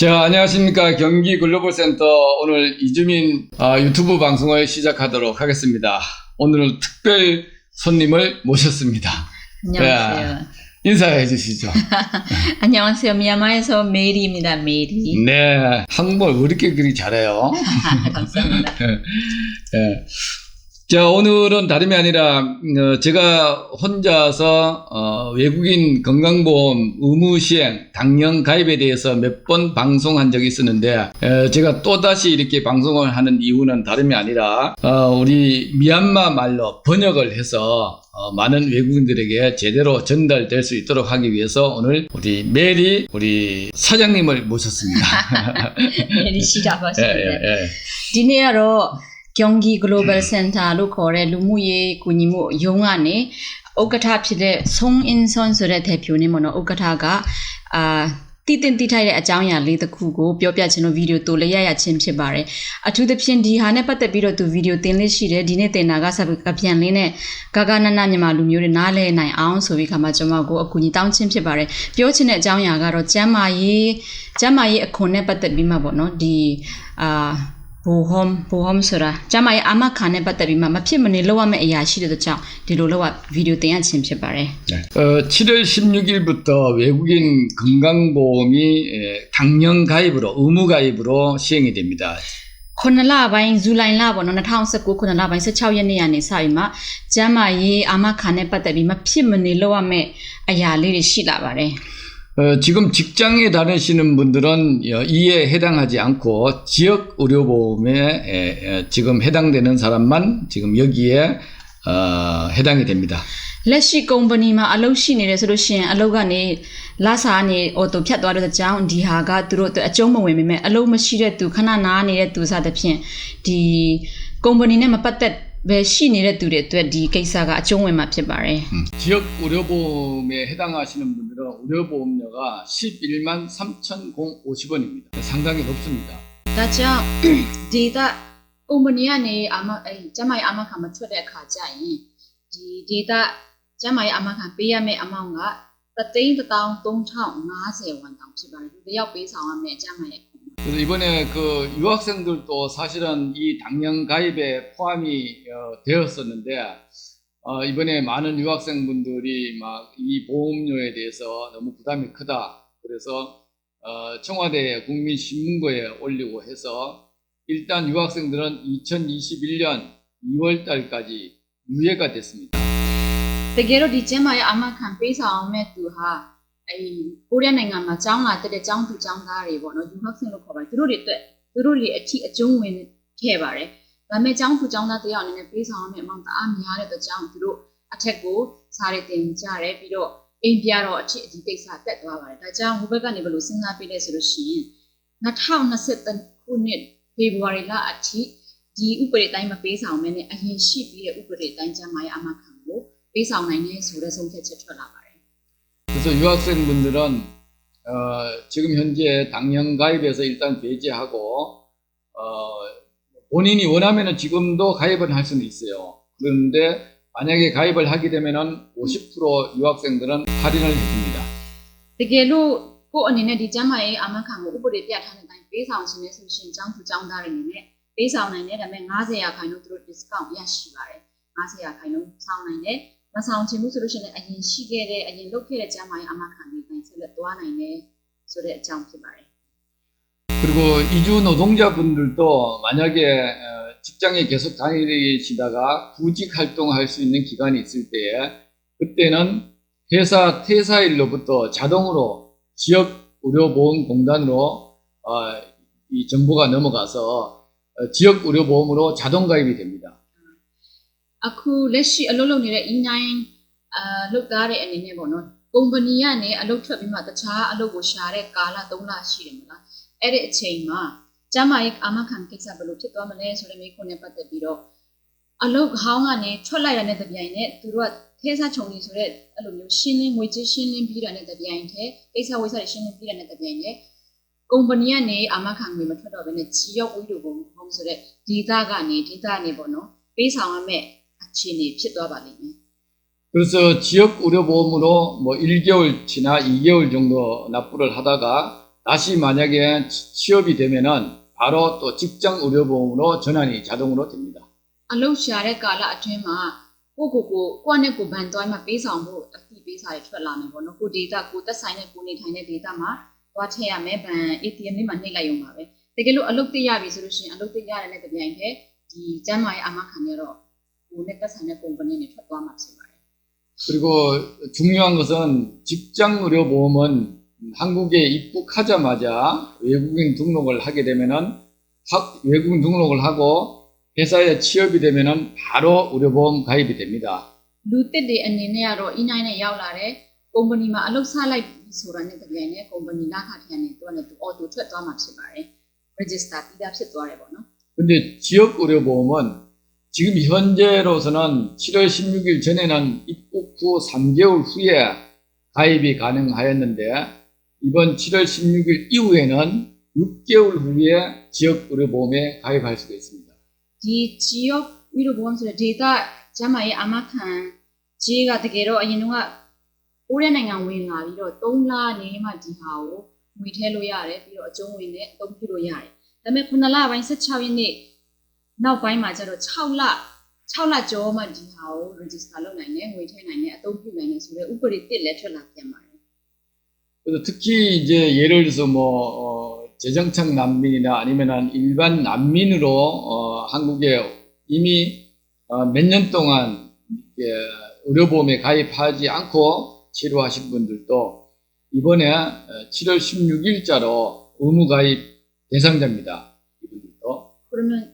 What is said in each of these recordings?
자, 안녕하십니까. 경기 글로벌 센터 오늘 이주민 아, 유튜브 방송을 시작하도록 하겠습니다. 오늘은 특별 손님을 모셨습니다. 안녕하세요. 인사해 주시죠. 안녕하세요. 미얀마에서 메리입니다. 메리. 네. 한국말 왜 이렇게 그리 잘해요? 감사합니다. 예. 자, 오늘은 다름이 아니라, 어, 제가 혼자서, 어, 외국인 건강보험 의무 시행, 당연 가입에 대해서 몇 번 방송한 적이 있었는데, 에, 제가 또다시 이렇게 방송을 하는 이유는 다름이 아니라, 어, 우리 미얀마 말로 번역을 해서, 어, 많은 외국인들에게 제대로 전달될 수 있도록 하기 위해서 오늘 우리 메리, 우리 사장님을 모셨습니다. 메리 시작 예, 하시는데. 예, 예. ဒီနေ့ ကျုံဂီ Global Center လို့ခေါ်တဲ့လူမှုရေးကူညီမှုယုံကနေဥက္ကဋ္ဌဖြစ်တဲ့ Song In Son ဆိုတဲ့ထေဖြူနေမနော်ဥက္ကဋ္ဌကအာတည်တင်တည်ထိုက်တဲ့အကြောင်းအရာလေးတစ်ခုကိုပြောပြခြင်းလို့ဗီဒီယိုတိုလေးရရချင်းဖြစ်ပါတယ်အထူးသဖြင့်ဒီဟာနဲ့ပတ်သက်ပြီးတော့သူဗီဒီယိုတင်လေးရှိတယ်ဒီနေ့တင်တာကဆပ်ကပြန်လေးနဲ့ဂဂနနမြန်မာလူမျိုးတွေနားလဲနိုင်အောင်ဆိုပြီးခါမှကျွန်မကိုအကူအညီတောင်းချင်းဖြစ်ပါတယ်ပြောချင်တဲ့အကြောင်းအရာကတော့ကျမ်းမာရေးကျမ်းမာရေးအခွန်နဲ့ပတ်သက်ပြီးမှပေါ့နော်ဒီအာ ဘူဟ ோம் ဘူဟ ோம்ဆိုတာကျမ်းမာရေးအာမခံနဲ့ပတ်သက်ပြီးမှမဖြစ်မနေလောက်ရမယ့်အရာရှိတဲ့ကြောင့်ဒီလိုလောက်ရဗီဒီယိုတင်ရချင်းဖြစ်ပါတယ် 어, 7월 16일부터 외국인 건강보험이 에, 당년 가입으로 의무 가입으로 시행이 됩니다. ခုနလပိုင်းဇူလိုင်လပေါ့နော်2019ခုနလပိုင်း16ရက်နေ့ကနေစပြီးမှကျမ်းမာရေးအာမခံနဲ့ပတ်သက်ပြီးမဖြစ်မနေလောက်ရမယ့်အရာလေးတွေရှိလာပါတယ် 어, 지금 직장에 다니시는 분들은 어, 이에 해당하지 않고 지역 의료보험에 에, 에, 지금 해당되는 사람만 지금 여기에 어, 해당이 됩니다. လက်ရှိကုမ္ပဏီမှာအလုပ်ရှိနေတယ်ဆိုလို့ရှိရင်အလုပ်ကနေလာစာနေအော်တိုဖြတ်သွားတဲ့အကြောင်းဒီဟာကသူတို့အတွက်အကျုံးမဝင်ပေမဲ့အလုပ်မရှိတဲ့သူခဏနားနေတဲ့သူစသဖြင့်ဒီကုမ္ပဏီနဲ့မပတ်သက် ပဲရှိနေတဲ့သူတွေအတွက်ဒီကိစ္စကအကျုံးဝင်မှာဖြစ်ပါတယ် 음, 지역 의료보험에 해당하시는 분들은 의료보험료가 11만 3,050원입니다. 상당히 높습니다. ဒါကြောင့် ဒေတာကုမ္ပဏီကနေအာမအဲကျမရဲ့အာမခံမထွက်တဲ့အခါကျရင်ဒီဒေတာကျမရဲ့အာမခံပေးရမယ့်အမောင့်က3,150ဝန်တောင်ဖြစ်ပါတယ်ဒီတယောက်ပေးဆောင်ရမယ့်ကျမရဲ့ 그래서 이번에 그 유학생들도 사실은 이 당년 가입에 포함이 어, 되었었는데 어, 이번에 많은 유학생분들이 막 이 보험료에 대해서 너무 부담이 크다. 그래서 어, 청와대 국민신문고에 올리고 해서 일단 유학생들은 2021년 2월 달까지 유예가 됐습니다. Te quiero dice mai ama. အာမခံပေးဆောင်မဲ့သူဟာအဲကိုရီးယားနိုင်ငံမှာကျောင်းလာတက်တဲ့ကျောင်းသူကျောင်းသားတွေပေါ့နော်ယူဟက်ဆင်လို့ခေါ်ပါတယ်သူတို့တွေအတွက်သူတို့တွေအထီအကျုံးဝင်ခဲ့ပါတယ်ဒါပေမဲ့ကျောင်းသူကျောင်းသားတယောက်အနေနဲ့ပေးဆောင်ရမယ့်အမောင်တအားများတဲ့အတွက်ကြောင့်သူတို့အထက်ကိုစားရတင်ကြတယ်ပြီးတော့အိမ်ပြတော့အထစ်အဒီကိစ္စတက်သွားပါတယ်ဒါကြောင့်ဟိုဘက်ကနေဘယ်လိုစဉ်းစားပေးလဲဆိုလို့ရှိရင်2023ခုနှစ်ဖေဖော်ဝါရီလအထိဒီဥပဒေတိုင်းမပေးဆောင်မဲနဲ့အရင်ရှိပြီးတဲ့ဥပဒေတိုင်းကျမ်းမာရေးအာမခံကိုပေးဆောင်နိုင်တယ်ဆိုတဲ့ဆုံးဖြတ်ချက်ထွက်လာပါတယ် 그래서 유학생분들은 어, 지금 현재 당년 가입에서 일단 배제하고 어, 본인이 원하면은 지금도 가입을 할 수는 있어요. 그런데 만약에 가입을 하게 되면은 50% 유학생들은 할인을 해줍니다. တကယ်လို့ကိုယ့်အနေနဲ့ဒီကျမ်းမာရေးအာမခံကိုဥပဒေပြဋ္ဌာန်းတဲ့အတိုင်းပေးဆောင်ခြင်းနဲ့ဆိုလို့ရှိရင်ကျောင်းသူကျောင်းသားတွေအနေနဲ့ပေးဆောင်နိုင်တယ်ဒါပေမဲ့90ရာခိုင်နှုန်းသူတို့ discount ရရှိပါတယ်90ရာခိုင်နှုန်းဆောင်နိုင်တယ် မဆောင်ချင်ဘူးဆိုလို့ရှိရင်လည်းအရင်ရှိခဲ့တဲ့အရင်လုပ်ခဲ့တဲ့ကျမ်းမာရေးအာမခံတွေတိုင်းဆက်လက်သွားနိုင်တယ်ဆိုတဲ့အကြောင်းဖြစ်ပါတယ် 그리고 이주 노동자분들도 만약에 어, 직장에 계속 다니시다가 구직 활동할 수 있는 기간이 있을 때에 그때는 회사 퇴사일로부터 자동으로 지역 의료보험공단으로 어, 이 정보가 넘어가서 어, 지역 의료보험으로 자동 가입이 됩니다. အခုလက်ရှိအလုပ်လုပ်နေတဲ့ E9 အာလုပ်သားတဲ့အနေနဲ့ပေါ့နော်ကုမ္ပဏီကနေအလုပ်ထွက်ပြီးမှတခြားအလုပ်ကိုရှာတဲ့ကာလ3လရှိတယ်မလားအဲ့ဒီအချိန်မှာကျမရဲ့အာမခံကိစ္စဘယ်လိုဖြစ်သွားမလဲဆိုတဲ့မိခွန်းနဲ့ပတ်သက်ပြီးတော့အလုပ်ဟောင်းကနေထွက်လိုက်ရတဲ့တပြိုင်နဲ့သူတို့ကထဲစားချုံကြီးဆိုတဲ့အဲ့လိုမျိုးရှင်းလင်းငွေကြေးရှင်းလင်းပြီးတာနဲ့တပြိုင်တည်းကိစ္စဝိစ္စတွေရှင်းလင်းပြီးတာနဲ့တပြိုင်တည်းကုမ္ပဏီကနေအာမခံငွေမထွက်တော့ဘဲနဲ့ကြီးရောက်ဝိတုပုံပုံဆိုတဲ့ဒေတာကနေဒေတာကနေပေါ့နော်ပေးဆောင်ရမယ့် အခြေအနေဖြစ်သွားပါလိမ့်မယ် 그래서 지역 의료보험으로 뭐 1개월 지나 2개월 정도 납부를 하다가 다시 만약에 취- 취업이 되면은 바로 또 직장 의료보험으로 전환이 자동으로 됩니다. အလုတ်ရှာတဲ့ကာလအတွင်းမှာကိုကိုကိုကိုယ့်နဲ့ကိုယ်ဘန်သွားမှပေးဆောင်ဖို့အတိပေးစာတွေထွက်လာမယ်ပေါ့နော်ကိုဒေတာကိုသက်ဆိုင်တဲ့ကိုနေထိုင်တဲ့ဒေတာမှာသွားထည့်ရမယ်ဘန် ATM လေးမှာနှိပ်လိုက်ရုံပါပဲတကယ်လို့အလုတ်သိရပြီဆိုလို့ရှိရင်အလုတ်သိရတယ်နဲ့တပြိုင်တည်းဒီကျန်းမာရေးအာမခံရတော့ ကိုနဲ့သက်ဆိုင်တဲ့ company တွေထွက်သွားမှာဖြစ်ပါတယ် 그리고 중요한 것은 직장 의료보험은 한국에 입국하자마자 외국인 등록을 하게 되면은 하- 외국인 등록을 하고 회사에 취업이 되면은 바로 의료보험 가입이 됩니다. လူတစ်တွေအနေနဲ့ကတော့ E9 နဲ့ရောက်လာတဲ့ company မှာအလုပ်ဆလိုက်ပြီဆိုတာနဲ့တပြိုင်တည်း company လာခထရနေသူကလည်းသူ auto ထွက်သွားမှာဖြစ်ပါတယ် register ပြီးသားဖြစ်သွားတယ်ပေါ့နော် 근데 지역 의료보험은 지금 현재로서는 7월 16일 전에는 입국 후 3개월 후에 가입이 가능하였는데 이번 7월 16일 이후에는 6개월 후에 지역 의료보험에 가입할 수가 있습니다. ဒီချီယောဝီလိုဘောမ်ဆိုတဲ့ data ကျမ်းမာရေးအာမခံကြီးကတကယ်တော့အရင်တော့ကိုးတဲ့နိုင်ငံဝင်လာပြီးတော့3လနေမှဒီဟာကိုငွေထည့်လို့ရတယ်ပြီးတော့အကျုံးဝင်နဲ့အသုံးပြုလို့ရတယ်ဒါပေမဲ့9လပိုင်း16ရက်နေ့ နောက်ပိုင်းမှာကျတော့6လ6လကျော်မှဒီဟာကို register လုပ်နိုင်တယ်ငွေထည့်နိုင်တယ်အသုံးပြုနိုင်တယ်ဆိုတော့ဥပဒေတစ်လည်းထွက်လာပြန်ပါတယ် 그래서 특히 이제 예를 들어서 뭐 어, 재정착 난민이나 아니면은 일반 난민으로 어, 한국에 이미 어, 몇 년 동안 예, 의료보험에 가입하지 않고 치료하신 분들도 이번에 어, 7월 16일자로 의무 가입 대상자입니다. 이분들도 그러면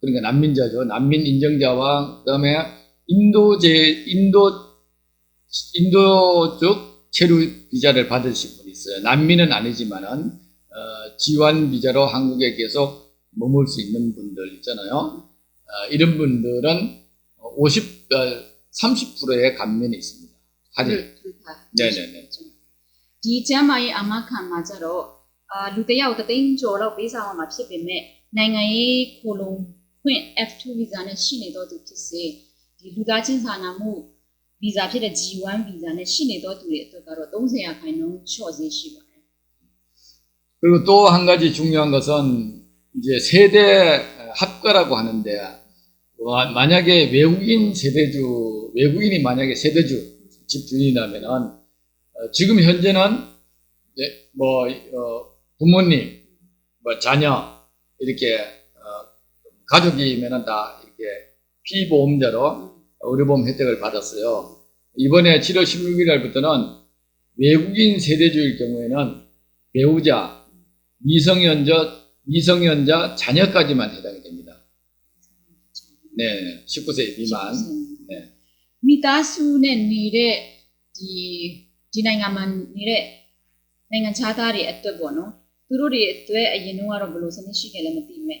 그러니까 난민자죠. 난민 인정자와 그다음에 인도제 인도 인도 쪽 체류 비자를 받으신 분이 있어요. 난민은 아니지만은 어, 지원 비자로 한국에 계속 머물 수 있는 분들 있잖아요. 어, 이런 분들은 50 어, 30%의 감면이 있습니다. 할인. သူက 네네네. ဒီကျမ်းမာရေးအာမခံမှာကြတော့အာလူတစ်ယောက်တစ်သိန်းကျော်တော့ပေးဆောင်ရမှာဖြစ်ပေမဲ့နိုင်ငံရေးခိုလုံ ခွင့် F2 visa နဲ့ရှိနေတော့သူဖြစ်စေဒီလူသားချင်းစာနာမှု visa ဖြစ်တဲ့ G1 visa နဲ့ရှိနေတော့သူတွေအတွက်ကတော့30ရာခိုင်နှုန်းချော့ဈေးရှိပါတယ် 그리고 또 한 가지 중요한 것은 이제 세대 합가라고 하는데 와- 만약에 외국인 세대주 외국인이 만약에 세대주 집주인이라면은 어, 지금 현재는 이제 뭐 어, 부모님 뭐 자녀 이렇게 어, 가족이면은 다 이렇게 피보험자로 의료보험 혜택을 받았어요. 이번에 7월 16일 날부터는 외국인 세대주일 경우에는 배우자, 미성년자, 미성년자 자녀까지만 해당이 됩니다. 네, 19세 미만. 네. မိသားစုနဲ့နေတဲ့ဒီဒီနိုင်ငံမှာနေတဲ့နိုင်ငံခြားသားတွေအတွက်ပေါ့နော်သူတို့တွေအတွက်အရင်တော့ကတော့ဘယ်လိုစနစ်ရှိခဲ့လဲမသိဘူးမဲ့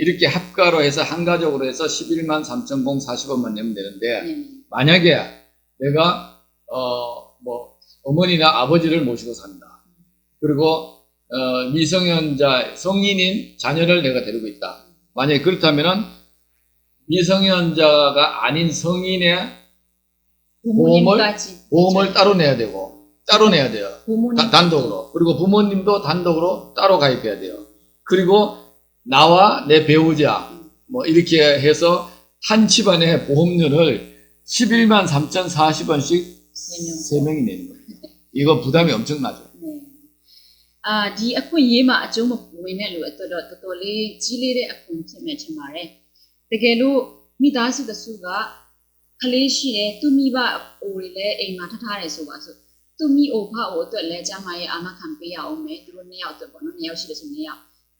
이렇게 합가로 해서 한가족으로 해서 11만 3,040원만 내면 되는데, 네. 만약에 내가, 어, 뭐, 어머니나 아버지를 모시고 산다. 그리고, 어, 미성년자, 성인인 자녀를 내가 데리고 있다. 만약에 그렇다면은, 미성년자가 아닌 성인의 부모님까지 보험을 따로 내야 되고, 따로 내야 돼요. 다- 단독으로. 그리고 부모님도 단독으로 따로 가입해야 돼요. 그리고 나와 내 배우자, 뭐 이렇게 해서 한 집안의 보험료를 11만 3,040원씩 네 명. 세명이 내는 거예요. 이거 부담이 엄청나죠. 네. အာဒီအခွင့်အရေးမှာအကျုံးမဝင်တဲ့လူအတွက်တော့တော်တော်လေးကြီးလေးတဲ့အခွင့်ဖြစ်မယ်ထင်ပါတယ်တကယ်လို့မိသားစုတစ်စုကကလေးရှိတယ်သူမိဘအိုတွေလည်းအိမ်မှာထားထားတယ်ဆိုပါစို့သူမိအိုဖအိုအတွက်လည်းကျမရဲ့အာမခံပေးရအောင်မယ်သူတို့နှစ်ယောက်အတွက်ပေါ့နော်နှစ်ယောက်ရှိတယ်ဆိုနှစ်ယောက် သ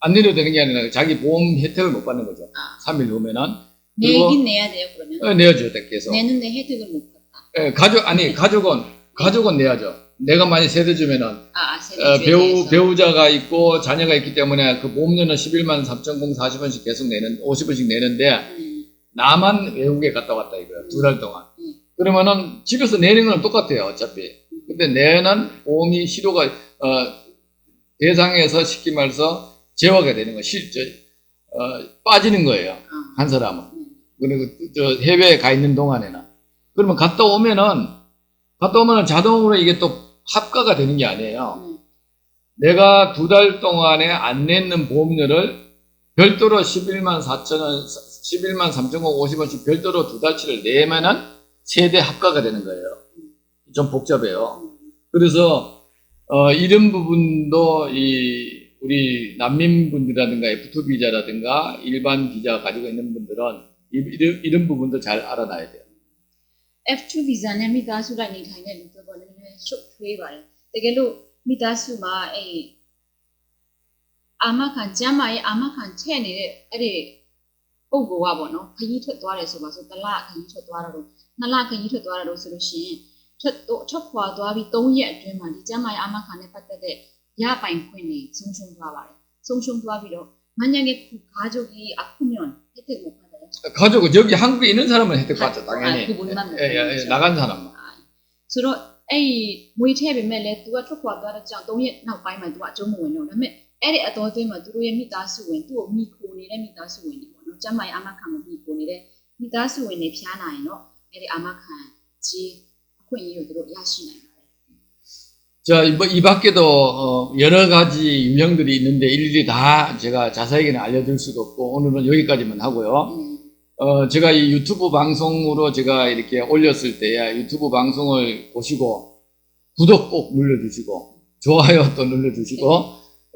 안 내려도 되는 게 아니라 자기 보험 혜택을 못 받는 거죠. 아. 3일 후면은. 내긴 내야 돼요 그러면. 어, 내야죠, 계속. 내는데 혜택을 못 받다. 예, 가족, 아니, 가족은, 가족은 내야죠. 내가 많이 세대 주면은 아, 아 세대 어, 배우, 대해서. 배우자가 있고 자녀가 있기 때문에 그 보험료는 11만 3,000 40원씩 계속 내는, 50원씩 내는데 음, 나만 외국에 갔다 왔다 이거야. 두달 동안. 음. 그러면은 집에서 내는 건 똑같아요, 어차피. 근데 내는 보험이 시도가, 어, 대상에서 쉽게 말해서 제어가 되는 거, 실제, 어, 빠지는 거예요. 아, 한 사람은. 음, 그리고 저 해외에 가 있는 동안에는. 그러면 갔다 오면은, 갔다 오면은 자동으로 이게 또 합가가 되는 게 아니에요. 음, 내가 두 달 동안에 안 내는 보험료를 별도로 11만 4천 원, 11만 3,050원씩 별도로 두 달치를 내면은 세대 합가가 되는 거예요. 좀 복잡해요. 음. 그래서 어, 이런 부분도 이 우리 난민분들이라든가 F2 비자라든가 일반 비자 가지고 있는 분들은 이- 이런, 이런 부분도 잘 알아놔야 돼요. F2 visa နဲ့မိသားစုလိုက်နေထိုင်တဲ့လူတွေပေါ်လည်းနည်းနည်းရှုပ်ထွေးပါတယ်။တကယ်လို့မိသားစုမှာအဲ့အာမခံကျမ်းမာရေးအာမခံထည့်နေတဲ့အဲ့ဒီပုံကောကပေါ့နော်ခကြီးထွက်သွားတယ်ဆိုပါဆိုတစ်လခကြီးထွက်သွားတာတော့နှစ်လခကြီးထွက်သွားတာတော့ဆိုလို့ရှိရင်ထွက်တော့ထွက်ခွာသွားပြီး3ရက်အတွင်းမှာဒီကျမ်းမာရေးအာမခံနဲ့ပတ်သက်တဲ့ ရပိုင်ခွင့်တွေဆုံးရှုံးသွားပါတယ်။ဆုံးရှုံးသွားပြီးတော့만약에그가족이아프면혜택못받아요 가족은 여기 한국에 있는 사람은 혜택 받죠, 당연히. 아, 그분만 예, 예, 예, 나간 사람만. ဆိုတော့အဲ့ဒီငွေထည့်ပေမဲ့လည်း तू ကထွက်ခွာသွားတဲ့ကြောင့်3ရက်နောက်ပိုင်းမှာ तू ကအကျုံးမဝင်တော့ဘူးဒါပေမဲ့အဲ့ဒီအတော်သွင်းမှာသူတို့ရဲ့မိသားစုဝင်သူ့ကိုမိခိုနေတဲ့မိသားစုဝင်တွေပေါ့နော်ကျမ်းမာရေးအာမခံကိုမိခိုနေတဲ့မိသားစုဝင်တွေဖျားနိုင်ရင်တော့အဲ့ဒီအာမခံကြီးအခွင့်အရေးကိုသူတို့ရရှိနိုင်ပါတယ် 자, 이, 뭐- 이 밖에도 어, 여러 가지 유형들이 있는데 일일이 다 제가 자세하게는 알려드릴 수도 없고 오늘은 여기까지만 하고요. 음. 어, 제가 이 유튜브 방송으로 제가 이렇게 올렸을 때에 유튜브 방송을 보시고 구독 꼭 눌러주시고 좋아요 또 눌러주시고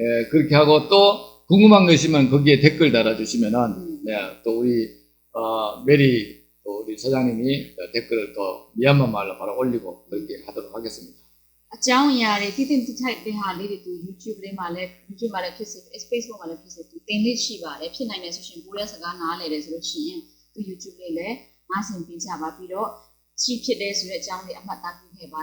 예, 그렇게 하고 또 궁금한 거 있으면 거기에 댓글 달아주시면은 음. 네, 또 우리 어, 메리 또 우리 사장님이 댓글을 또 미얀마 말로 바로 올리고 그렇게 하도록 하겠습니다. အကြောင်းအရာတွေတိတိကျကျတဲ့ဟာလေးတွေသူ YouTube လေးမှာလည်း YouTube မှာလည်းဖြစ်စေ Facebook မှာလည်းဖြစ်စေသူတင်လေးရှိပါတယ်ဖြစ်နိုင်တယ်ဆိုရှင်ကိုရီးယားစကားနားလည်တယ်ဆိုလို့ရှိရင်သူ YouTube လေးလည်းနားဆင်ပေးကြပါပြီးတော့ရှိဖြစ်တယ်ဆိုတဲ့အကြောင်းလေးအမှတ်သားပြုခဲ့ပါ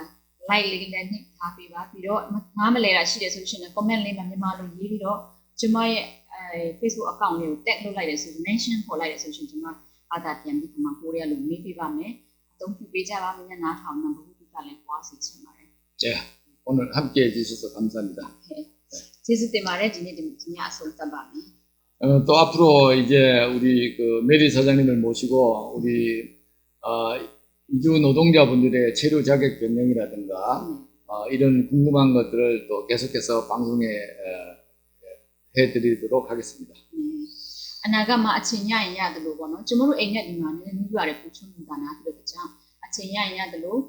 like လေးလည်းနှိပ်ထားပေးပါပြီးတော့နားမလဲတာရှိတယ်ဆိုလို့ရှိရင် comment လေးမှာမြန်မာလိုရေးပြီးတော့ကျွန်မရဲ့အဲ Facebook account လေးကို tag လုပ်လိုက်တယ်ဆိုရင် mention ခေါ်လိုက်တယ်ဆိုရှင်ကျွန်မဘာသာပြန်ပြီးဒီမှာကိုရီးယားလိုမေးပေးပါမယ်အသုံးပြုပေးကြပါမယ်နားထောင်နံပါတ်ကလည်းပွားစီချင်ပါတယ် 네, 오늘 함께 해주셔서 감사합니다. ကျေးဇူးတင်ပါတယ်ဒီနေ့ဒီညအဆုံးသတ်ပါမယ် 어, 또 앞으로 이제 우리 그 메리 사장님을 모시고 우리 어, 이주 노동자분들의 체류 자격 변경이라든가 어, 이런 궁금한 것들을 또 계속해서 방송에 어, 해드리도록 하겠습니다. အနာဂတ်မှာအချိန်ရရင်ရတယ်လို့ပေါ့နော်ကျမတို့အိမ်နဲ့ဒီမှာလည်းမျိုးရတယ်ပူချုံနေတာနာပြီးတော့ကြောင့်အချိန်ရရင်ရတယ်လို့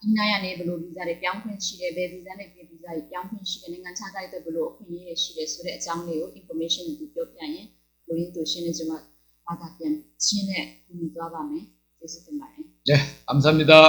ဒီနိုင်ရနေဘယ်လိုဗီဇာတွေပြောင်းခွင့်ရှိတယ်ဘယ်ဗီဇာနဲ့ဘယ်ဗီဇာတွေပြောင်းခွင့်ရှိတယ်နိုင်ငံခြားသားတွေအတွက်ဘယ်လိုအခွင့်အရေးရှိတယ်ဆိုတဲ့အကြောင်းလေးကို information ကိုပြောပြရင်လူရင်းသူရှင်းနေကျွန်မဘာသာပြန်ရှင်းတဲ့ကူညီသွားပါမယ်ကျေးဇူးတင်ပါတယ်။ဂျေအမ်ဆမ်မီဒါ